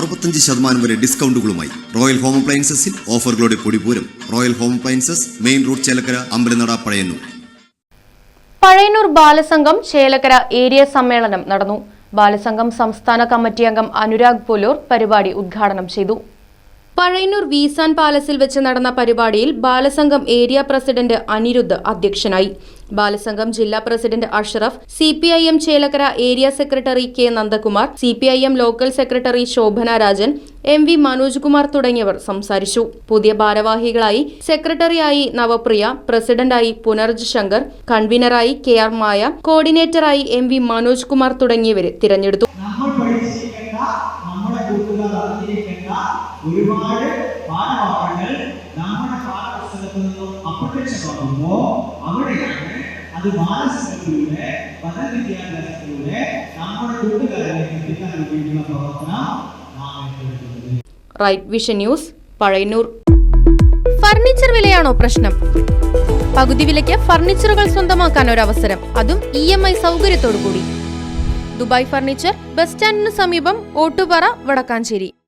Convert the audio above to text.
അറുപത്തഞ്ച് ശതമാനം വരെ ഡിസ്കൗണ്ടുകളുമായി റോയൽ ഹോം അപ്ലയൻസസിൽ ഓഫറുകളുടെ പൊടിപൂരം royal home appliances main road Chelakkara Ambalanada Pazhayannur. Pazhayannur Balasangham Chelakkara area സമ്മേളനം നടന്നു. ബാലസംഘം സംസ്ഥാന കമ്മിറ്റി അംഗം അനുരാഗ് പോലൂർ പരിപാടി ഉദ്ഘാടനം ചെയ്തു. പഴയന്നൂർ വീസാൻ പാലസിൽ വെച്ച് നടന്ന പരിപാടിയിൽ ബാലസംഘം ഏരിയ പ്രസിഡന്റ് അനിരുദ്ധ് അധ്യക്ഷനായി. ബാലസംഘം ജില്ലാ president Ashraf C P I M Chelakkara area secretary K Nandakumar C P I M local secretary Shobhana Rajan M V Manoj Kumar തുടങ്ങിയവർ സംസാരിച്ചു. പുതിയ ഭാരവാഹികളായി സെക്രട്ടറിയായി നവപ്രിയ പ്രസിഡന്റായി പുനർജ് ശങ്കർ കൺവീനറായി കെ ആർ മായ കോർഡിനേറ്ററായി എം വി മനോജ് കുമാർ തുടങ്ങിയവരെ തിരഞ്ഞെടുത്തു. ഒരുപാട് പാഠഭാഗങ്ങൾ നമ്മുടെ പാഠപുസ്തകത്തിൽ നിന്നും അപ്രത്യക്ഷമാകുമ്പോൾ അവിടെയാണ് അത് മാനസികത്തിലൂടെ പദവിദ്യാഭ്യാസത്തിലൂടെ നമ്മുടെ കൂട്ടുകാരെ എത്തിക്കാൻ വേണ്ടിയുള്ള പ്രവർത്തനം നാം ഏറ്റെടുക്കുന്നത്. Right vision news Pazhayannur furniture വിലയാണോ പ്രശ്നം? പകുതി വിലയ്ക്ക് ഫർണിച്ചറുകൾ സ്വന്തമാക്കാൻ ഒരു അവസരം അതും ഇ എം ഐ സൗകര്യത്തോടു കൂടി ദുബായ് ഫർണിച്ചർ ബസ് സ്റ്റാൻഡിന് സമീപം ഓട്ടുപാറ വടക്കാഞ്ചേരി.